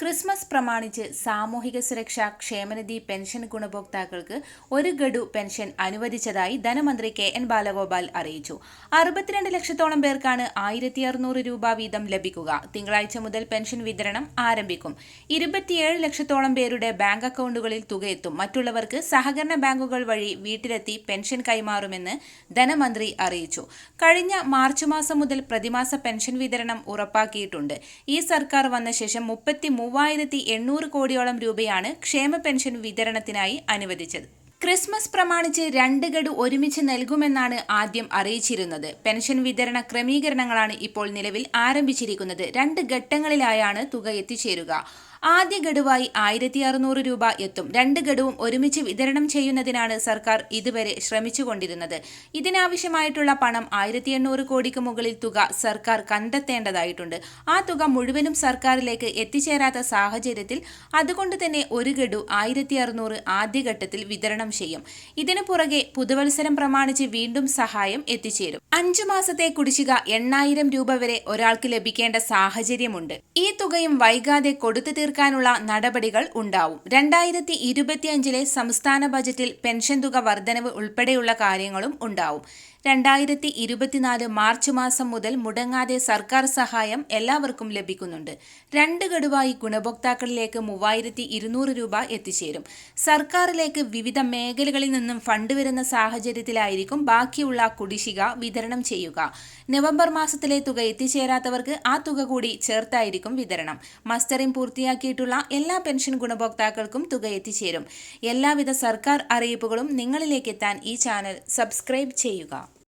Christmas പ്രമാണിച്ച് സാമൂഹിക സുരക്ഷാ ക്ഷേമനിധി പെൻഷൻ ഗുണഭോക്താക്കൾക്ക് ഒരു ഗഡു പെൻഷൻ അനുവദിച്ചതായി ധനമന്ത്രി കെ എൻ ബാലഗോപാൽ അറിയിച്ചു. അറുപത്തിരണ്ട് ലക്ഷത്തോളം പേർക്കാണ് ആയിരത്തി അറുന്നൂറ് രൂപ വീതം ലഭിക്കുക. തിങ്കളാഴ്ച മുതൽ പെൻഷൻ വിതരണം ആരംഭിക്കും. ഇരുപത്തിയേഴ് ലക്ഷത്തോളം പേരുടെ ബാങ്ക് അക്കൗണ്ടുകളിൽ തുകയെത്തും. മറ്റുള്ളവർക്ക് സഹകരണ ബാങ്കുകൾ വഴി വീട്ടിലെത്തി പെൻഷൻ കൈമാറുമെന്ന് ധനമന്ത്രി അറിയിച്ചു. കഴിഞ്ഞ മാർച്ച് മാസം മുതൽ പ്രതിമാസ പെൻഷൻ വിതരണം ഉറപ്പാക്കിയിട്ടുണ്ട്. ഈ സർക്കാർ വന്ന ശേഷം മുപ്പത്തി മൂവായിരത്തി എണ്ണൂറ് കോടിയോളം രൂപയാണ് ക്ഷേമ പെൻഷൻ വിതരണത്തിനായി അനുവദിച്ചത് ക്രിസ്മസ് പ്രമാണിച്ച് രണ്ട് ഗഡു ഒരുമിച്ച് നൽകുമെന്നാണ് ആദ്യം അറിയിച്ചിരുന്നത്. പെൻഷൻ വിതരണ ക്രമീകരണങ്ങളാണ് ഇപ്പോൾ നിലവിൽ ആരംഭിച്ചിരിക്കുന്നത്. രണ്ട് ഘട്ടങ്ങളിലായാണ് തുക എത്തിച്ചേരുക. ആദ്യ ഗഡുവായി ആയിരത്തി അറുന്നൂറ് രൂപ എത്തും. രണ്ട് ഗഡുവും ഒരുമിച്ച് വിതരണം ചെയ്യുന്നതിനാണ് സർക്കാർ ഇതുവരെ ശ്രമിച്ചുകൊണ്ടിരുന്നത്. ഇതിനാവശ്യമായിട്ടുള്ള പണം ആയിരത്തി എണ്ണൂറ് കോടിക്ക് മുകളിൽ തുക സർക്കാർ കണ്ടെത്തേണ്ടതായിട്ടുണ്ട്. ആ തുക മുഴുവനും സർക്കാരിലേക്ക് എത്തിച്ചേരാത്ത സാഹചര്യത്തിൽ അതുകൊണ്ട് തന്നെ ഒരു ഗഡു ആയിരത്തി അറുന്നൂറ് ആദ്യഘട്ടത്തിൽ വിതരണം ചെയ്യും. ഇതിനു പുറകെ പുതുവത്സരം പ്രമാണിച്ച് വീണ്ടും സഹായം എത്തിച്ചേരും. അഞ്ചു മാസത്തെ കുടിശ്ശിക എണ്ണായിരം രൂപ വരെ ഒരാൾക്ക് ലഭിക്കേണ്ട സാഹചര്യമുണ്ട്. ഈ തുകയും വൈകാതെ കൊടുത്തു തീർക്കാനുള്ള നടപടികൾ ഉണ്ടാവും. രണ്ടായിരത്തി ഇരുപത്തിയഞ്ചിലെ സംസ്ഥാന ബജറ്റിൽ പെൻഷൻ തുക വർധനവ് ഉൾപ്പെടെയുള്ള കാര്യങ്ങളും ഉണ്ടാവും. രണ്ടായിരത്തി ഇരുപത്തിനാല് മാർച്ച് മാസം മുതൽ മുടങ്ങാതെ സർക്കാർ സഹായം എല്ലാവർക്കും ലഭിക്കുന്നുണ്ട്. രണ്ട് ഗഡുവായി ഗുണഭോക്താക്കളിലേക്ക് മൂവായിരത്തി ഇരുന്നൂറ് രൂപ എത്തിച്ചേരും. സർക്കാരിലേക്ക് വിവിധ മേഖലകളിൽ നിന്നും ഫണ്ട് വരുന്ന സാഹചര്യത്തിലായിരിക്കും ബാക്കിയുള്ള കുടിശ്ശിക വിതരണം ചെയ്യുക. നവംബർ മാസത്തിലെ തുക എത്തിച്ചേരാത്തവർക്ക് ആ തുക കൂടി ചേർത്തായിരിക്കും വിതരണം. മസ്റ്ററിംഗ് പൂർത്തിയാക്കിയിട്ടുള്ള എല്ലാ പെൻഷൻ ഗുണഭോക്താക്കൾക്കും തുക എത്തിച്ചേരും. എല്ലാവിധ സർക്കാർ അറിയിപ്പുകളും നിങ്ങളിലേക്ക് എത്താൻ ഈ ചാനൽ സബ്സ്ക്രൈബ് ചെയ്യുക.